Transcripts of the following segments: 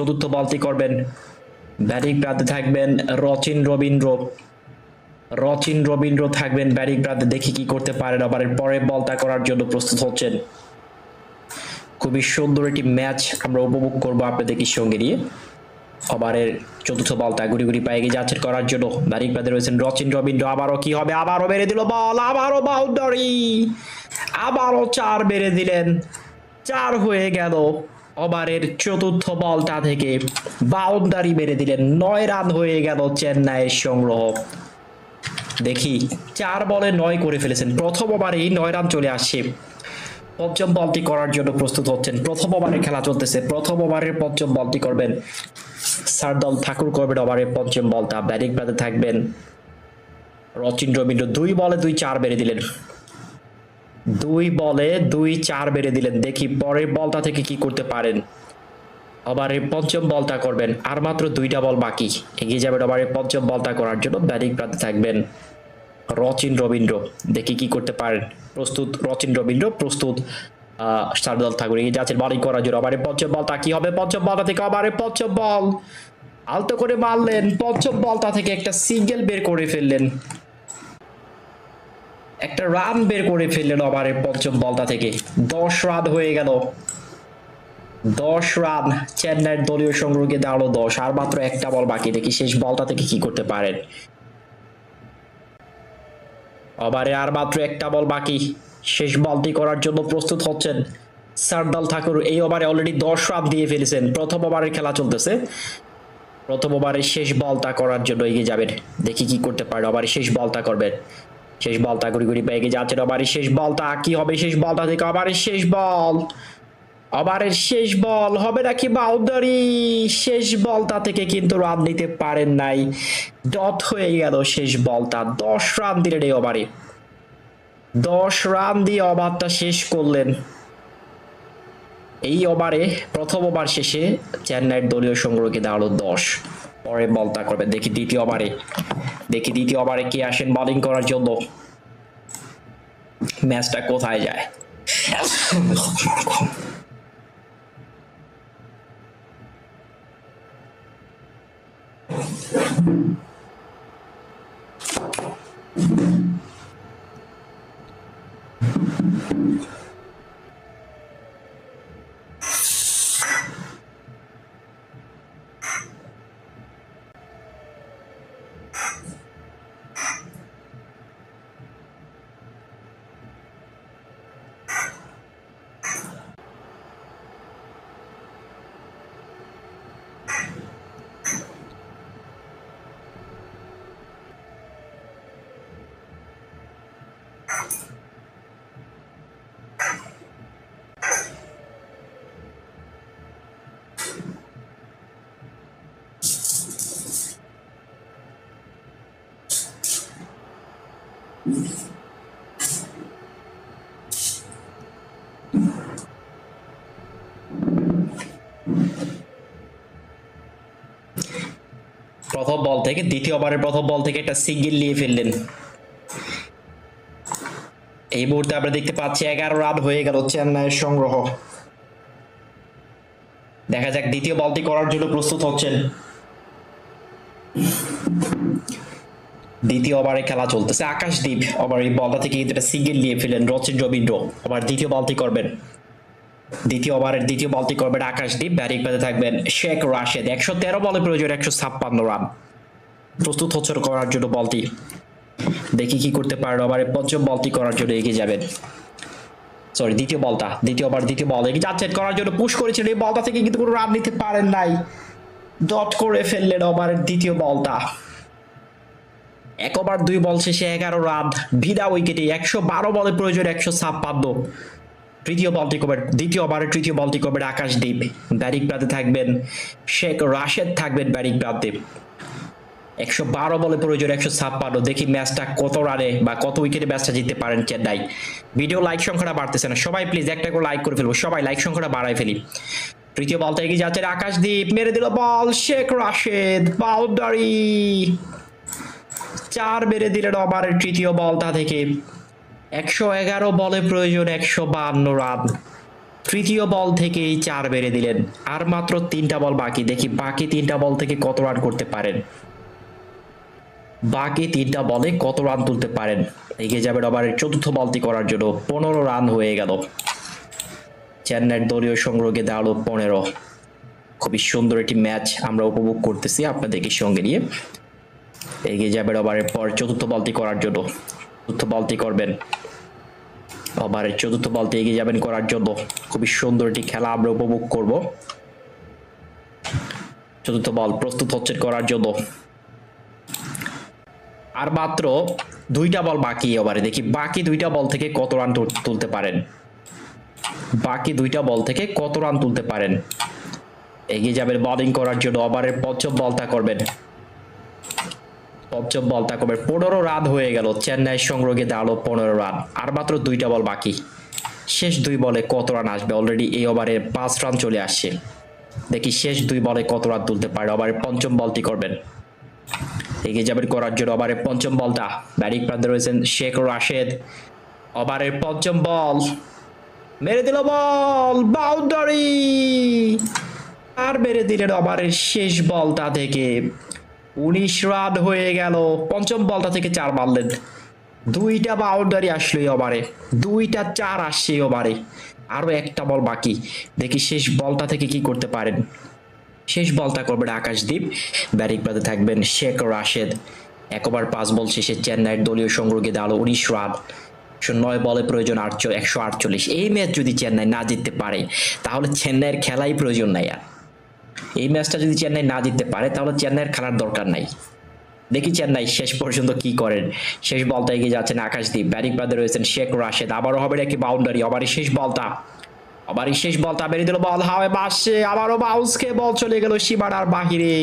চতুর্থ বলটি করবেন। ব্যাটিং প্রান্তে থাকবেন রচিন রবীন্দ্র। রচিন রবীন্দ্র থাকবেন ব্যাটিং প্রান্তে দেখি কি করতে পারেন ওভারের পরের বলটা করার জন্য প্রস্তুত হচ্ছেন। খুবই সুন্দর একটি ম্যাচ আমরা উপভোগ করব আপনাদেরকে সঙ্গে নিয়ে। ওভারের চতুর্থ বলটা গুড়ি গুড়ি পায়ে গিয়ে যাচ্ছেন করার জন্য। ব্যাটিং প্রান্তে রয়েছেন রচিন রবীন্দ্র। আবারও কি হবে? আবারও মেরে দিল বল, আবারও বাউন্ডারি। আবারও চার মেরে দিলেন। চার হয়ে গেল। ওভারের চতুর্থ বলটা থেকে বাউন্ডারি মেরে দিলেন। নয় রান হয়ে গেল চেন্নাইয়ের সংগ্রহ। দেখি, চার বলে নয় করে ফেলেছেন। প্রথম ওভারেই নয় রান চলে আসছে পঞ্চম বলটি করার জন্য প্রস্তুত হচ্ছেন। প্রথম ওভারে খেলা চলতেছে। প্রথম ওভারের পঞ্চম বলটি করবেন সারদল ঠাকুর করবেন ওভারের পঞ্চম বলটা। ব্যাটিং প্রান্তে থাকবেন রচিন রবীন্দ্র। দুই বলে দুই, চার বেড়ে দিলেন। দুই বলে দুই চার বেড়ে দিলেন। দেখি পরের বলটা থেকে কি করতে পারেন। ওভারের পঞ্চম বলটা করবেন। আর মাত্র দুইটা বল বাকি। এগিয়ে যাবেন ওভারের পঞ্চম বলটা করার জন্য। ব্যাটিং প্রান্তে থাকবেন রচিন রবীন্দ্র। দেখি কি করতে পারেন। প্রস্তুত রচিন রবীন্দ্র প্রস্তুত আহ, শারদুল ঠাকুর। এগিয়ে যাচ্ছেন বলিং করার জন্য। আবার পঞ্চম বলটা কি হবে? পঞ্চম বলটা থেকে আবার পঞ্চম বল। আলতো করে মারলেন। পঞ্চম বলটা থেকে একটা সিঙ্গেল বের করে ফেললেন। একটা রান বের করে ফেললেন ওভারের পঞ্চম বলটা থেকে। দশ রান হয়ে গেল। দশ রান চেন্নাইয়ের দলীয় সংগ্রহকে দাঁড়াল দশ, আর মাত্র একটা বল বাকি দেখি শেষ বলটা থেকে কি করতে পারেন? ওভারে আর মাত্র একটা বল বাকি। শেষ বলটি করার জন্য প্রস্তুত হচ্ছেন সারদাল ঠাকুর। এই ওভারে অলরেডি দশ রান দিয়ে ফেলেছেন। প্রথম ওভারের খেলা চলতেছে। প্রথম ওভারে শেষ বলটা করার জন্য এগিয়ে যাবেন। দেখি কি করতে পারেন ওভারে শেষ বলটা করবেন। শেষ বলটা ঘুরি ঘুরি পেয়ে এগিয়ে যাচ্ছেন ওভারে শেষ বলটা কি হবে শেষ বলটা থেকে? ওভারে শেষ বল। ওভারের শেষ বল। হবে নাকি বাউন্ডারি? শেষ বলটা থেকে কিন্তু রান দিতে পারেন নাই। ডট হয়ে গেল শেষ বলটা দশ রান দিলেন এই ওভারে। দশ রান দিয়ে ওভারটা শেষ করলেন। এই ওভারে প্রথম ওভার শেষে চেন্নাইয়ের দলীয় সংগ্রহকে দাঁড়াল দশ। পরে বলটা করবে। দেখি দ্বিতীয় ওভারে। দেখি দ্বিতীয় ওভারে কে আসেন বোলিং করার জন্য। ম্যাচটা কোথায় যায়? প্রথম বল থেকে, দ্বিতীয় ওভারের প্রথম বল থেকে একটা সিঙ্গেল নিয়ে ফেললেন। এই মুহূর্তে আমরা দেখতে পাচ্ছি এগারো রান হয়ে গেল চেন্নাইয়ের সংগ্রহ। দেখা যাক দ্বিতীয় বলটি করার জন্য প্রস্তুত হচ্ছেন। দ্বিতীয় ওভারে খেলা চলতেছে। আকাশদ্বীপ আবার এই বলটা থেকে কিন্তু একটা সিঙ্গেল নিয়ে ফেলেন রচিন রবীন্দ্র। আবার দ্বিতীয় বলটি করবেন। দ্বিতীয় ওভারের দ্বিতীয় বলটি করবেন আকাশদ্বীপ ব্যাটিং পেতে থাকবেন শেখ রাশেদ। একশো তেরো বলে প্রয়োজন, একশো ছাপ্পান্ন রান। প্রস্তুত হচ্ছে করার জন্য বলটি। দেখি কি করতে পারেন ওভারে পঞ্চম বলটি করার জন্য এগিয়ে যাবেন। সরি দ্বিতীয় বলটা। দ্বিতীয় ওভার দ্বিতীয় বল এগিয়ে যাচ্ছেন করার জন্য পুশ করেছিলেন এই বলটা থেকে কিন্তু কোনো রান নিতে পারেন নাই। ডট করে ফেললেন ওভারের দ্বিতীয় বলটা। এক ওভার, দুই বল শেষে এগারো রান। ভিদা উইকেটে একশো বারো বলে প্রয়োজন, একশো ছাপ্পান্ন। তৃতীয় বলটি করবেন দ্বিতীয় ওভারের তৃতীয় বলটি করবেন আকাশদ্বীপ ব্যাটিং প্রান্তে থাকবেন শেখ রাশেদ, থাকবেন ব্যাটিং প্রান্তে একশো বারো বলে প্রয়োজন, একশো ছাপ্পান্ন। দেখি ম্যাচটা কত রানে বা কত উইকেটে ম্যাচটা জিততে পারেন চেন্নাই। ভিডিও লাইক সংখ্যাটা বাড়তেছে না। সবাই প্লিজ একটা করে লাইক করে ফেলব। সবাই লাইক সংখ্যাটা বাড়াই ফেলি। তৃতীয় বলটা এগিয়ে যাচ্ছে আকাশদ্বীপ মেরে দিল বল শেখ রাশেদ, বাউন্ডারি। চার মেরে দিলেন ওভারের তৃতীয় বলটা থেকে। একশো এগারো বলে প্রয়োজন একশো বাহান্ন রান। তৃতীয় বল থেকেই চার বেড়ে দিলেন। আর মাত্র তিনটা বল বাকি। দেখি বাকি তিনটা বল থেকে কত রান করতে পারেন? বাকি তিনটা বলে কত রান তুলতে পারেন? এগিয়ে যাবে ওভারের চতুর্থ বলটি করার জন্য। পনেরো রান হয়ে গেল। চেন্নাইয়ের দলীয় সংগ্রহে দাঁড়াল পনেরো। খুবই সুন্দর একটি ম্যাচ আমরা উপভোগ করতেছি আপনাদেরকে সঙ্গে নিয়ে। এগিয়ে যাবে ওভারের পর চতুর্থ বলটি করার জন্য। চতুর্থ বলটি করবেন। ওভারের চতুর্থ বলটি এগিয়ে যাবেন করার জন্য। খুবই সুন্দর একটি খেলা আমরা উপভোগ করব। চতুর্থ বল প্রস্তুত হচ্ছেন করার জন্য। আর মাত্র দুইটা বল বাকি ওভারে। দেখি, বাকি দুইটা বল থেকে কত রান তুলতে পারেন? বাকি দুইটা বল থেকে কত রান তুলতে পারেন? এগিয়ে যাবেন বোলিং করার জন্য। ওভারের পঞ্চম বলটা করবেন। পঞ্চম বলটা করবেন পনেরো রান হয়ে গেল। চেন্নাই সংগ্রহে দাঁড়াল পনেরো রান, আর মাত্র দুইটা বল বাকি। শেষ দুই বলে কত রান আসবে? অলরেডি এই ওভারে পাঁচ রান চলে আসছে। দেখি শেষ দুই বলে কত রান তুলতে পারে ওভারের পঞ্চম বলটি করবেন। এগিয়ে যাবেন করার জন্য ওভারের পঞ্চম বলটা। ব্যাটিং প্রান্তে রয়েছেন শেখ রাশেদ। ওভারের পঞ্চম বল। মেরে দিল বল, বাউন্ডারি। আর মেরে দিলেন ওভারের শেষ বলটা থেকে। উনিশ রান হয়ে গেল। পঞ্চম বলটা থেকে চার মারলেন। দুইটা বাউন্ডারি আসলো ওভারে দুইটা চার আসছে ওভারে আরও একটা বল বাকি। দেখি শেষ বলটা থেকে কি করতে পারেন। শেষ বলটা করবেন আকাশদ্বীপ ব্যাটিং প্রান্তে থাকবেন শেখ রাশেদ। এক ওভার পাঁচ বল শেষে চেন্নাইয়ের দলীয় সংগ্রহে দাঁড়াল উনিশ রান। একশো নয় বলে প্রয়োজন আটচো একশো আটচল্লিশ। এই ম্যাচ যদি চেন্নাই না জিততে পারে, তাহলে চেন্নাইয়ের খেলাই প্রয়োজন নাই আর। এই ম্যাচটা যদি চেন্নাই না জিততে পারে, তাহলে চেন্নাইয়ের খেলার দরকার নাই। দেখি চেন্নাই শেষ পর্যন্ত কি করেন শেষ বলটা এগিয়ে যাচ্ছেন আকাশদ্বীপ ব্যাটিং প্রান্তে রয়েছেন শেখ রাশেদ। আবারও হবে একটি বাউন্ডারি? আবার শেষ বলটা। আবার শেষ বলটা বেরিয়ে দিল বল। হাওয়ায় বাসছে আবারও বাউন্স খেয়ে বল চলে গেল সীমানার বাহিরে।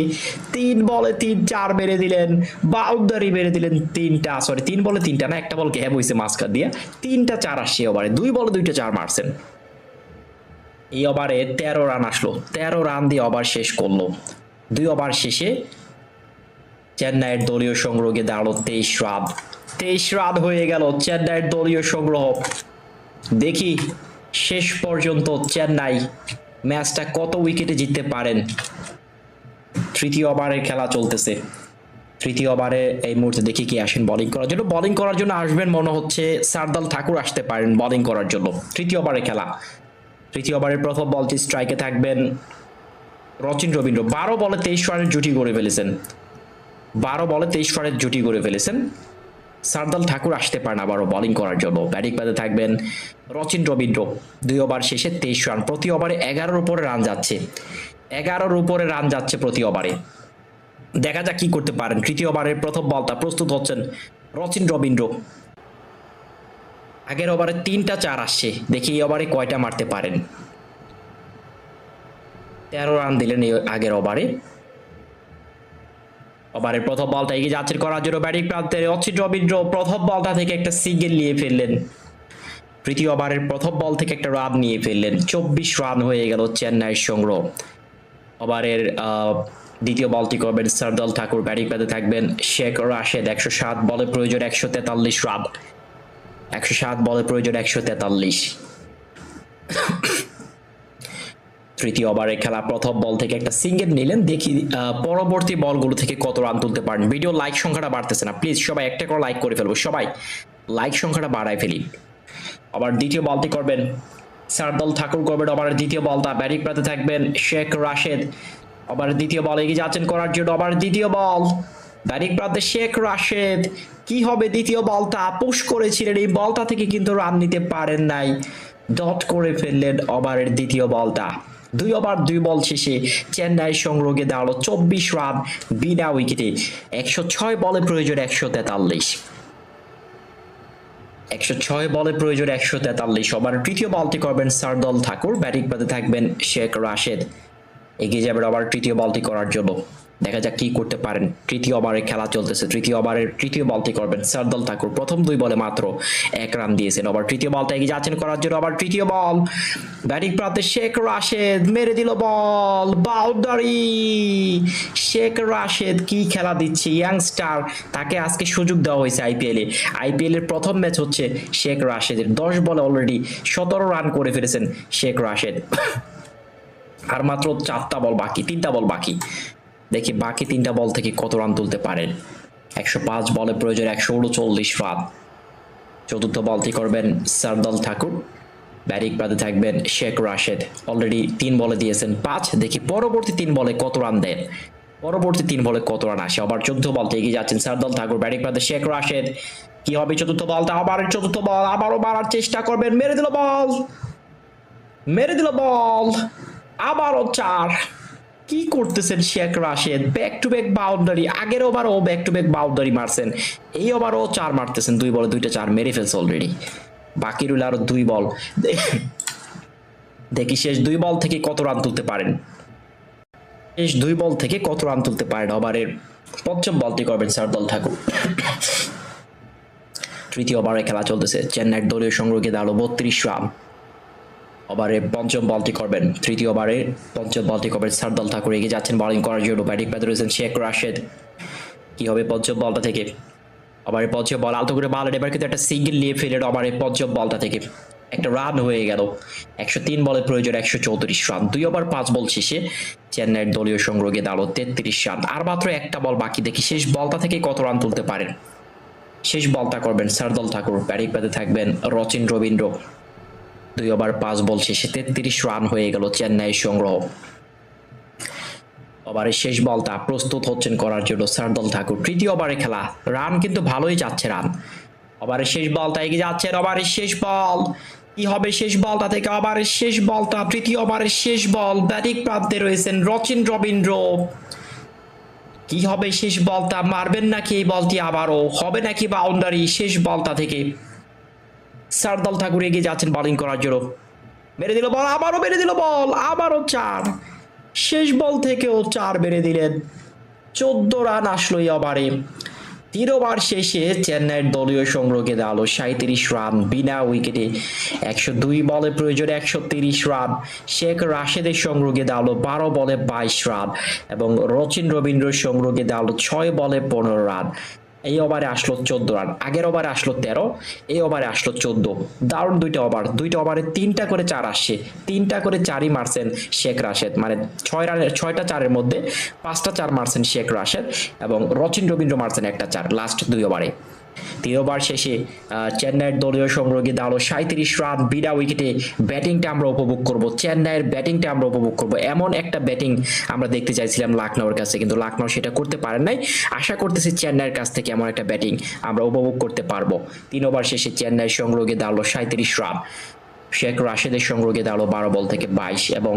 তিন বলে তিন, চার মেরে দিলেন। বাউন্ডারি মেরে দিলেন তিনটা সরি তিন বলে তিনটা না, একটা বল গ্যাপ হয়েছে মাঝখান দিয়ে। তিনটা, চার আসছে ওভারে দুই বলে দুইটা, চার মারছেন। এই ওভারে তেরো রান আসলো। তেরো রান দিয়ে ওভার শেষ করল। দুই ওভার শেষে চেন্নাইয়ের দলীয় সংগ্রহে দাঁড়াল তেইশ রান। তেইশ রান হয়ে গেল চেন্নাইয়ের দলীয় সংগ্রহ। দেখি শেষ পর্যন্ত চেন্নাই ম্যাচটা কত উইকেটে জিততে পারেন। তৃতীয় ওভারের খেলা চলতেছে। তৃতীয় ওভারে এই মুহূর্তে দেখি কি আসেন বলিং করার জন্য। বোলিং করার জন্য আসবেন মনে হচ্ছে সারদাল ঠাকুর আসতে পারেন বোলিং করার জন্য। তৃতীয় ওভারের খেলা। তৃতীয় ওভারের প্রথম বলটি স্ট্রাইকে থাকবেন রচিন রবীন্দ্র। বারো বলে তেইশ রানের জুটি করে ফেলেছেন। বারো বলে তেইশ রানের জুটি করে ফেলেছেন। সারদাল ঠাকুর আসতে পারেন আবারও বোলিং করার জন্য। ব্যাটিং প্যাডে থাকবেন রচিন রবীন্দ্র। দুই ওভার শেষে তেইশ রান। প্রতি ওভারে এগারোর উপরে রান যাচ্ছে। এগারোর উপরে রান যাচ্ছে প্রতি ওভারে। দেখা যাক কি করতে পারেন। তৃতীয় ওভারের প্রথম বলটা প্রস্তুত হচ্ছেন রচিন রবীন্দ্র। আগের ওভারে তিনটা চার আসছে। দেখি এই ওভারে কয়টা মারতে পারেন। তেরো রান দিলেন এই আগের ওভারে। ওভারের প্রথম বলটা এগিয়ে যাচ্ছেন করার জন্য ব্যাটিং প্রান্তে অচ্ছিট রবীন্দ্র প্রথম বলটা থেকে একটা সিঙ্গেল নিয়ে ফেললেন। তৃতীয় ওভারের প্রথম বল থেকে একটা রান নিয়ে ফেললেন। চব্বিশ রান হয়ে গেল চেন্নাইয়ের সংগ্রহ। ওভারের দ্বিতীয় বলটি করবেন সারদল ঠাকুর। ব্যাটিং প্যাডে থাকবেন শেখ রাশেদ। একশো সাত বলে প্রয়োজন, একশো তেতাল্লিশ রান একশো সাত বলে প্রয়োজন একশো তেতাল্লিশ। তৃতীয় ওভারের খেলা, প্রথম বল থেকে একটা সিঙ্গেল নিলেন। দেখি পরবর্তী বলগুলো থেকে কত রান তুলতে পারেন। ভিডিও লাইক সংখ্যাটা বাড়তেছে না। প্লিজ, সবাই একটা করে লাইক করে ফেলব। সবাই লাইক সংখ্যাটা বাড়ায় ফেলি। আবার দ্বিতীয় বলটি করবেন। সারদল ঠাকুর করবেন আবার দ্বিতীয় বলটা। ব্যাটিং প্রাতে থাকবেন শেখ রাশেদ। আবার দ্বিতীয় বল এগিয়ে যাচ্ছেন করার জন্য। আবার দ্বিতীয় বল। ব্যাটিং প্রান্তে শেখ রাশেদ, কি হবে দ্বিতীয় বলটা? পুশ করেছিলেন, এই বলটা থেকে কিন্তু রান নিতে পারেন নাই। ডট করে ফেললেন ওভারের দ্বিতীয় বলটা। দুই ওভার, দুই বল শেষে চেন্নাই সংগ্রহে দাঁড়াল চব্বিশ রান বিনা উইকেটে। একশো ছয় বলে প্রয়োজন একশো তেতাল্লিশ। একশো ছয় বলে প্রয়োজন একশো তেতাল্লিশ। ওভার তৃতীয় বলটি করবেন সারদল ঠাকুর, ব্যাটিং পাতে থাকবেন শেখ রাশেদ। এগিয়ে যাবেন আবার তৃতীয় বলটি করার জন্য। দেখা যাক কি করতে পারেন। তৃতীয় ওভারে খেলা চলতেছে। তৃতীয় ওভারের, তৃতীয় বলটি করবেন সারদল ঠাকুর। প্রথম দুই বলে মাত্র এক রান দিয়েছেন। আবার তৃতীয় বলটা এগিয়ে যাচ্ছেন করার জন্য আবার তৃতীয় বল। ব্যাটিং প্রান্তে শেখ রাশেদ মেরে দিল বল। বাউন্ডারি শেখ রাশেদ কি খেলা দিচ্ছে? ইয়াংস্টার তাকে আজকে সুযোগ দেওয়া হয়েছে আইপিএলে। আইপিএল এর প্রথম ম্যাচ হচ্ছে শেখ রাশেদের। দশ বলে অলরেডি সতেরো রান করে ফেলেছেন শেখ রাশেদ। আর মাত্র চারটা বল বাকি, তিনটা বল বাকি। দেখি বাকি তিনটা বল থেকে কত রান তুলতে পারেন একশো পাঁচ বলে প্রয়োজন একশো উনচল্লিশ রান। চতুর্থ বলটি করবেন সারদল ঠাকুর। ব্যাটিং প্রান্তে থাকবেন শেখ রাশেদ। অলরেডি তিন বলে দিয়েছেন পাঁচ। দেখি পরবর্তী তিন বলে কত রান দেন। পরবর্তী তিন বলে কত রান আসে? আবার চতুর্থ বলতে এগিয়ে যাচ্ছেন সারদল ঠাকুর। ব্যাটিং প্রান্তে শেখ রাশেদ। কি হবে চতুর্থ বলটা? আবার চতুর্থ বল। আবারও মারার চেষ্টা করবেন। মেরে দিল বল। মেরে দিল বল। আবারও চার। কি করতেছেন Sheikh Rashed? Back to back boundary আগের ওভারও ব্যাক টু ব্যাক বাউন্ডারি মারছেন। এই ওভারও চার মারতেছেন, দুই বলে দুইটা চার, মেরে ফেলছে অলরেডি বাকি রইল আরও দুই বল। দেখি শেষ দুই বল থেকে কত রান তুলতে পারেন। শেষ দুই বল থেকে কত রান তুলতে পারেন ওভারের? পঞ্চম বলটি করবেন সারদল ঠাকুর। তৃতীয় ওভারে খেলা চলতেছে। চেন্নাইয়ের দলীয় সংগ্রহকে দাঁড়াল বত্রিশ রান ওভারে পঞ্চম বলটি করবেন। তৃতীয় ওভারে পঞ্চম বলটি করবেন সারদল ঠাকুর। এগিয়ে যাচ্ছেন বোলিং করার জন্য ব্যাটিং প্যাতে রয়েছেন শেখ রাশেদ। কি হবে পঞ্চম বলটা থেকে? ওভারে পঞ্চম বল আলতো করে মারলেন, এবার কিন্তু একটা সিঙ্গেল নিয়ে ফেলেন ওভারে পঞ্চম বলটা থেকে। একটা রান হয়ে গেল। একশো তিন বলে প্রয়োজন, একশো চৌত্রিশ রান দুই ওভার পাঁচ বল শেষে চেন্নাইয়ের দলীয় সংগ্রহে দাঁড়ো তেত্রিশ রান আর মাত্র একটা বল বাকি, দেখি শেষ বলটা থেকে কত রান তুলতে পারেন। শেষ বলটা করবেন সারদল ঠাকুর। ব্যাটিং প্যাতে থাকবেন রচিন রবীন্দ্র। দুই ওভার পাঁচ বল শেষে তেত্রিশ রান হয়ে গেল চেন্নাইয়ের সংগ্রহ। ওভারের শেষ বলটা প্রস্তুত হচ্ছেন করার জন্য সারদল ঠাকুর। তৃতীয় ওভারে খেলা। রান কিন্তু ভালোই যাচ্ছে রান। ওভারের শেষ বলটা এগিয়ে যাচ্ছেন ওভারের শেষ বল। কি হবে শেষ বলটা থেকে? ওভারের শেষ বলটা, তৃতীয় ওভারের শেষ বল। ব্যাটিং প্রান্তে রয়েছেন রচিন রবীন্দ্র। কি হবে শেষ বলটা? মারবেন নাকি এই বলটি আবারও? হবে নাকি বাউন্ডারি? শেষ বলটা থেকে সারদল ঠাকুর এগিয়ে যাচ্ছেন বোলিং করার জন্য। মেরে দিল বল, আবারও মেরে দিল বল, আবারও চার। শেষ বল থেকেও চার মেরে দিলেন। চোদ্দ রান আসলো এই ওভারে। তিন ওভার শেষে চেন্নাইয়ের দলীয় সংগ্রহকে দেওয়ালো সাঁত্রিশ রান বিনা উইকেটে। একশো দুই বলে প্রয়োজন একশো তিরিশ রান। শেখ রাশেদের সংগ্রহকে দেওয়ালো বারো বলে বাইশ রান এবং রচিন রবীন্দ্রের সংগ্রহকে দেওয়ালো ছয় বলে পনেরো রান। এই ওভারে আসলো চোদ্দ রান আগের ওভারে আসলো তেরো, এই ওভারে আসলো চোদ্দ। দারুণ দুইটা ওভার দুইটা ওভারে তিনটা করে চার আসছে। তিনটা করে চারই মারছেন শেখ রাশেদ। মানে ছয় রানের ছয়টা চারের মধ্যে পাঁচটা চার মারছেন শেখ রাশেদ এবং রচিন রবীন্দ্র মারছেন একটা চার লাস্ট দুই ওভারে তিন ওভার শেষে চেন্নাইয়ের দলীয় সংগ্রহকে দাঁড়াল সাঁত্রিশ রান, বিনা উইকেটে ব্যাটিংটা আমরা উপভোগ করব। চেন্নাইয়ের ব্যাটিংটা আমরা উপভোগ করব। এমন একটা ব্যাটিং আমরা দেখতে চাইছিলাম লাখনৌর কাছে, কিন্তু লাখনৌ সেটা করতে পারেন নাই। আশা করতেছি চেন্নাইয়ের কাছ থেকে এমন একটা ব্যাটিং আমরা উপভোগ করতে পারব। তিন ওভার শেষে চেন্নাইয়ের সংগ্রহকে দাঁড়াল সাঁত্রিশ রান। শেখ রাশেদের সংগ্রহকে দাঁড়াল বারো বল থেকে বাইশ এবং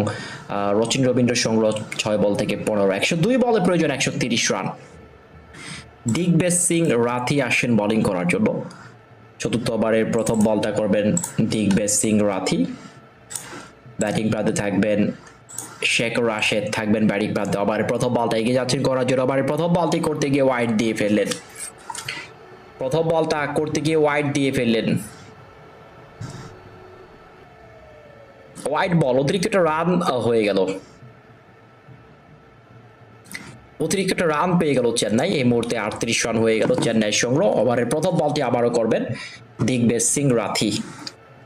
রচিন রবীন্দ্রের সংগ্রহ ছয় বল থেকে পনেরো। একশো দুই বলে প্রয়োজন একশো তিরিশ রান। দিগ্বেজ সিং রাথি আসেন বোলিং করার জন্য। চতুর্থ ওভারের প্রথম বলটা করবেন দিগ্বেজ সিং রাথি। ব্যাটিং প্রান্তে থাকবেন শেখ রাশেদ, থাকবেন ব্যাটিং প্রান্তে। ওভারের প্রথম বলটা এগিয়ে যাচ্ছেন করার জন্য। ওভারের প্রথম বলটি করতে গিয়ে ওয়াইড দিয়ে ফেললেন। প্রথম বলটা করতে গিয়ে ওয়াইড দিয়ে ফেললেন। ওয়াইড বল অতিরিক্ত একটা রান হয়ে গেল। অতিরিক্ত রান পেয়ে গেল চেন্নাই। এই মুহূর্তে আটত্রিশ রান হয়ে গেল চেন্নাই সংগ্রহ। ওভারের প্রথম বলটি আবারও করবেন দিগ্বেজ সিং রাথি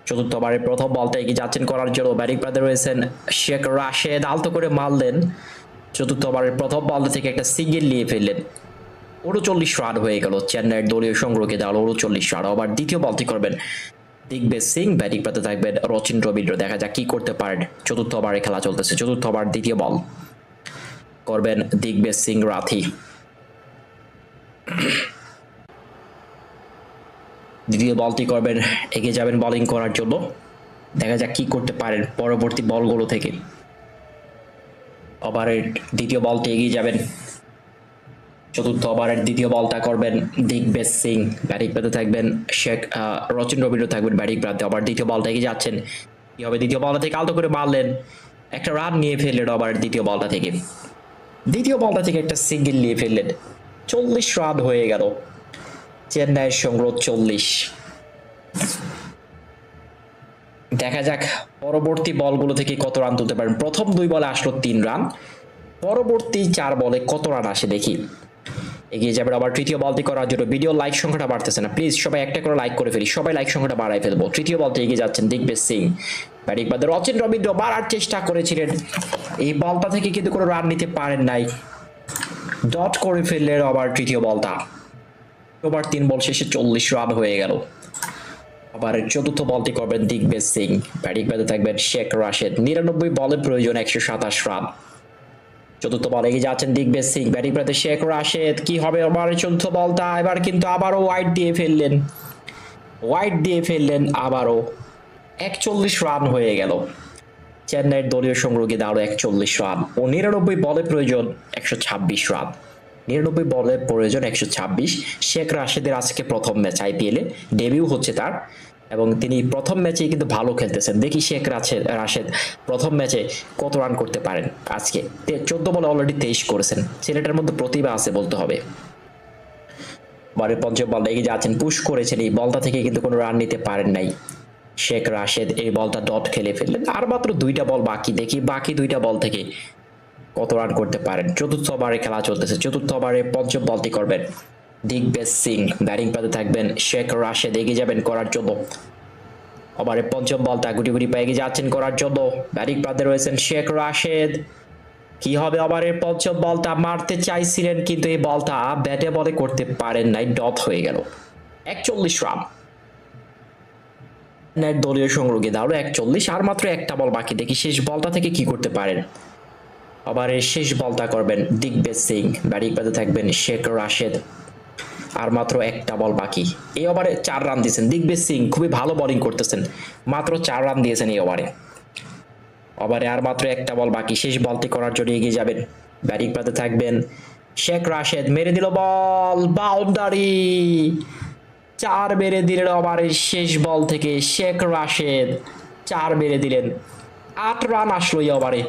চতুর্থ ওভারের প্রথম বলটা এগিয়ে যাচ্ছেন করার জন্য ব্যাটিং প্রান্তে রয়েছেন শেখ রাশেদ। আলতো করে মারলেন। চতুর্থ ওভারের প্রথম বল থেকে একটা সিঙ্গেল নিয়ে ফেললেন। উনচল্লিশ রান হয়ে গেল চেন্নাইয়ের দলীয় সংগ্রহকে দেওয়াল উনচল্লিশ রান। আবার দ্বিতীয় বলটি করবেন দিগ্বেজ সিং। ব্যাটিং প্রান্তে থাকবেন রচিন রবীন্দ্র। দেখা যাক কি করতে পারেন। চতুর্থ ওভারে খেলা চলতেছে। চতুর্থ ওভার দ্বিতীয় বল। করবেন দিগ্বেজ সিং রাথি। দ্বিতীয় বলটি করবেন, এগিয়ে যাবেন বোলিং করার জন্য। দেখা যাক কি করতে পারেন পরবর্তী বলগুলো থেকে। ওভারের দ্বিতীয় বলটি এগিয়ে যাবেন। চতুর্থ ওভারের দ্বিতীয় বলটা করবেন দিগ্বেজ সিং। ব্যাটিং প্রান্তে থাকবেন শেখ রচিন রবীন্দ্র, থাকবেন ব্যাটিং প্রান্তে আবার দ্বিতীয় বলটা এগিয়ে যাচ্ছেন। কি হবে দ্বিতীয় বলটা থেকে? আলতো করে মারলেন। একটা রান নিয়ে ফেললেন ওভারের দ্বিতীয় বলটা থেকে। দ্বিতীয় বলটা থেকে একটা সিঙ্গেল নিয়ে ফেললেন। চল্লিশ রান হয়ে গেল। চেন্নাইয়ের সংগ্রহ চল্লিশ। দেখা যাক পরবর্তী বলগুলো থেকে কত রান তুলতে পারেন। প্রথম দুই বলে আসলো তিন রান। পরবর্তী চার বলে কত রান আসে দেখি। এগিয়ে যাবে আবার তৃতীয় বলটি করার জন্য। ভিডিও লাইক সংখ্যাটা বাড়তেছে না। প্লিজ সবাই একটা করে লাইক করে ফেলি। সবাই লাইক সংখ্যাটা বাড়াই ফেলব। তৃতীয় বলতে এগিয়ে যাচ্ছেন দিগ্বেশ সিং। ব্যাটিং বাদে রচিন রবীন্দ্র বাড়ার চেষ্টা করেছিলেন। এই বলটা থেকে কিন্তু কোনো রান নিতে পারেন নাই। ডট করে ফেললেন আবার তৃতীয় বলটা। ওভার তিন বল শেষে চল্লিশ রান হয়ে গেল। আবার চতুর্থ বলটি করবেন দিগ্বেশ সিং। ব্যাটিং বাদে থাকবেন শেখ রাশেদ নিরানব্বই বলের প্রয়োজন একশো সাতাশ রান চতুর্থ বলে এগিয়ে যাচ্ছেন দিগ্বেশ সিং ব্যাটিং প্রাতে শেখ রাশেদ, কি হবে আবার চতুর্থ বলটা? এবার কিন্তু আবারও ওয়াইড দিয়ে ফেললেন। ওয়াইড দিয়ে ফেললেন, আবারও একচল্লিশ রান হয়ে গেল। চেন্নাইয়ের দলীয় সংগ্রহে আরও একচল্লিশ রান ও নিরানব্বই বলে প্রয়োজন একশো ছাব্বিশ রান নিরানব্বই বলে প্রয়োজন একশো ছাব্বিশ। শেখ রাশেদের আজকে প্রথম ম্যাচ আইপিএলে ডেবিউ হচ্ছে তার। এবং তিনি প্রথম ম্যাচেই কিন্তু ভালো খেলতেছেন। দেখি শেখ রাশেদ রাশেদ প্রথম ম্যাচে কত রান করতে পারেন আজকে। চোদ্দ বলে অলরেডি তেইশ করেছেন। ছেলেটার মধ্যে প্রতিভা আছে বলতে হবে। বারের পঞ্চম বল এগিয়ে যাচ্ছেন পুশ করেছেন, এই বলটা থেকে কিন্তু কোনো রান নিতে পারেন নাই। শেখ রাশেদ এই বলটা ডট খেলে ফেললেন। আর মাত্র দুইটা বল বাকি, দেখি বাকি দুইটা বল থেকে কত রান করতে পারেন। চতুর্থ ওভারে খেলা চলতেছে, চতুর্থ ওভারে পঞ্চম বলটি করবেন। দিগ্বেশ সিং ব্যাটিং পাতে থাকবেন শেখ রাশেদ। এগিয়ে যাবেন করার জন্য। ওভারে পঞ্চম বলটা গুটি গুটি পায়ে এগিয়ে যাচ্ছেন করার জন্য। ব্যাটিং পাতে রয়েছেন শেখ রাশেদ। কি হবে ওভারের পঞ্চম বলটা? মারতে চাইছিলেন কিন্তু এই বলটা ব্যাটে বলে করতে পারেন নাই, ডট হয়ে গেল। একচল্লিশ রান। নেট দলীয় সংগ্রহে দাঁড়ো একচল্লিশ, আর মাত্র একটা বল বাকি। দেখি শেষ বলটা থেকে কি করতে পারেন। আবার শেষ বলটা করবেন দিগ্বেজ সিং। ব্যাটিং পাতে থাকবেন শেখ রাশেদ। আর মাত্র একটা বল বাকি। এই ওভারে চার রান দিয়েছেন। দিগ্বেজ সিং খুবই ভালো বোলিং করতেছেন। মাত্র চার রান দিয়েছেন এই ওভারে। ওভারে আর মাত্র একটা বল বাকি। শেষ বলটি করার জন্য এগিয়ে যাবেন। ব্যাটিং পাতে থাকবেন শেখ রাশেদ। মেরে দিল বল বাউন্ডারি। চার মেরে দিলেন ওভারের শেষ বল থেকে শেখ রাশেদ। চার মেরে দিলেন। আট রান আসলো এই ওভারে।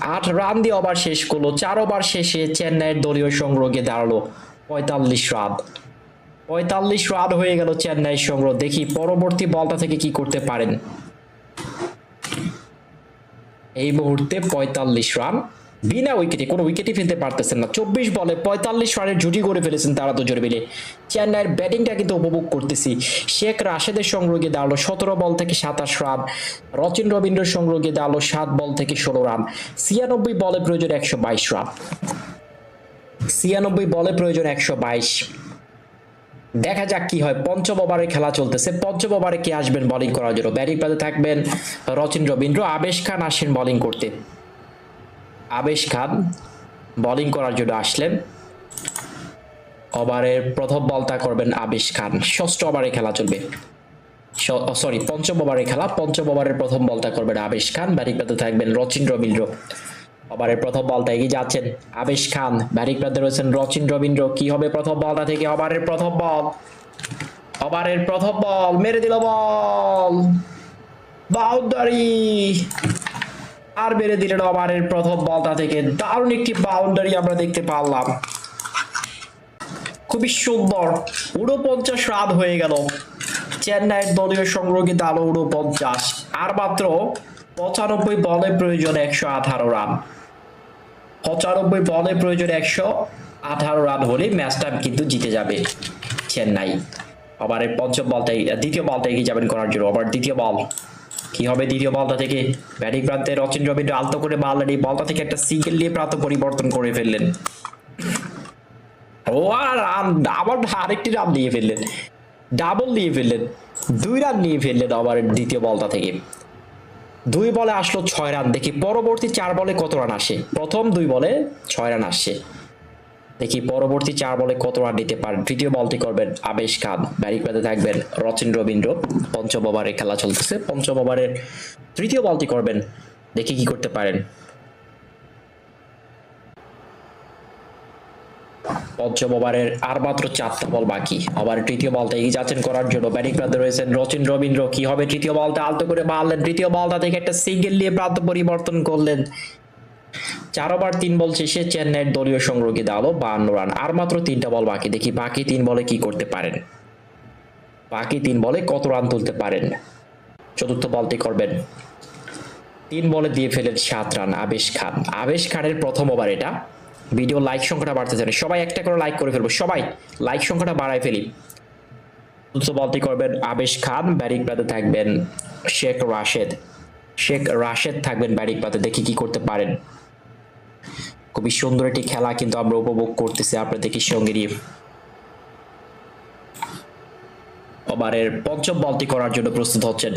আট রান দিয়ে ওভার শেষ করল। চার ওভার শেষে চেন্নাইয়ের দলীয় সংগ্রহে দাঁড়াল। পঁয়তাল্লিশ রান। পঁয়তাল্লিশ রান হয়ে গেল চেন্নাইয়ের সংগ্রহ। দেখি পরবর্তী বলটা থেকে কি করতে পারেন। এই মুহূর্তে পঁয়তাল্লিশ রান। বিনা উইকেটে কোনো উইকেটই ফেলতে পারতেছেন না। চব্বিশ বলে পঁয়তাল্লিশ রানের জুটি করে ফেলেছেন তারা দুজন মিলে। চেন্নাইয়ের ব্যাটিংটা কিন্তু উপভোগ করতেছি। শেখ রাশেদের সংগ্রহে দাঁড়াল সতেরো বল থেকে সাতাশ রান। রচিন রবীন্দ্র সংগ্রহে দাঁড়াল সাত বল থেকে ষোলো রান। ছিয়ানব্বই বলে প্রয়োজন একশো বাইশ রান। ছিয়ানব্বই বলে প্রয়োজন একশো বাইশ। দেখা যাক কি হয়। পঞ্চম ওভারে খেলা চলতেছে। পঞ্চম ওভারে কে আসবেন বোলিং করার জন্য? ব্যাটিং পাতে থাকবেন রচিন রবীন্দ্র, আবেশ খান আসেন বোলিং করতে। আবেশ খান বোলিং করার জন্য আসলেন। ওভারের প্রথম বলটা করবেন আবেশ খান। ষষ্ঠ ওভারে খেলা চলবে। সরি পঞ্চম ওভারে খেলা। পঞ্চম ওভারের প্রথম বলটা করবেন আবেশ খান। ব্যাটিং পাতে থাকবেন রচিন রবীন্দ্র। ওভারের প্রথম বলটা এগিয়ে যাচ্ছেন আবেশ খান। ব্যাটিং পাতে রয়েছেন রচিন রবীন্দ্র। কি হবে প্রথম বলটা থেকে? ওভারের প্রথম বল। ওভারের প্রথম বল। মেরে দিল বল। বাউন্ডারি। আর বেড়ে দিলেন ওভারের প্রথম বলটা থেকে। দারুণ একটি বাউন্ডারি আমরা দেখতে পারলাম। খুবই সুন্দর উনপঞ্চাশ রান হয়ে গেল। চেন্নাইয়ের দলীয় সংগ্রহে আলো উনপঞ্চাশ আর মাত্র পঁচানব্বই বলে প্রয়োজন একশো আঠারো রান। পঁচানব্বই বলে প্রয়োজন একশো আঠারো রান হলে ম্যাচটা কিন্তু জিতে যাবে চেন্নাই। আবার এই পঞ্চম বলটাই দ্বিতীয় বলটা এগিয়ে যাবেন করার জন্য? আবার দ্বিতীয় বল। কি হবে দ্বিতীয় বলটা থেকে? ব্যাটিং প্রান্তে রচিন রবীন্দ্র আলতো করে মারলেন। এই বলটা থেকে একটা সিঙ্গেল নিয়ে প্রান্ত পরিবর্তন করে ফেললেন। ও, আর আবার আরেকটি রান দিয়ে ফেললেন। ডাবল নিয়ে ফেললেন। দুই রান নিয়ে ফেললেন আবার দ্বিতীয় বলটা থেকে। দুই বলে আসলো ছয় রান। দেখি পরবর্তী চার বলে কত রান আসে? প্রথম দুই বলে ছয় রান আসছে দেখি পরবর্তী চার বলে কত রান দিতে পারেন তৃতীয় বলটি করবেন আবেশ খান। ব্যাটিং থাকবেন রচিন রবীন্দ্র। পঞ্চম ওভারে খেলা চলতেছে। পঞ্চম ওভারের তৃতীয় বলটি করবেন। দেখি কি করতে পারেন। পঞ্চম ওভারের আর মাত্র চারটা বল বাকি। আবার তৃতীয় বলটা এগিয়ে যাচ্ছেন করার জন্য ব্যাটিং প্রান্তে রয়েছেন রচিন রবীন্দ্র। কি হবে তৃতীয় বলটা? আলতো করে মারলেন। তৃতীয় বলটা থেকে একটা সিঙ্গেল নিয়ে প্রান্ত পরিবর্তন করলেন। চার ওভার, তিন বল শেষে চেন্নাইয়ের দলীয় সংগ্রহকে দেওয়া হলো বাহান্ন রান। আর মাত্র তিনটা বল বাকি। দেখি বাকি তিন বলে কি করতে পারেন? বাকি তিন বলে কত রান তুলতে পারেন? চতুর্থ বলটি করবেন। তিন বলে দিয়ে ফেলেন সাত রান আবেশ খান। আবেশ খানের প্রথম ওভার এটা। ভিডিও লাইক সংখ্যাটা বাড়তে জানে। সবাই একটা করে লাইক করে ফেলব। সবাই লাইক সংখ্যাটা বাড়ায় ফেলি। বলটি করবেন আবেশ খান, ব্যারিক প্রাতে থাকবেন শেখ রাশেদ। শেখ রাশেদ থাকবেন ব্যারিক প্রাতে দেখি কি করতে পারেন। খুবই সুন্দর একটি খেলা কিন্তু আমরা উপভোগ করতেছি আপনাদেরকে সঙ্গে নিয়ে। ওভারের পঞ্চম বলটি করার জন্য প্রস্তুত হচ্ছেন।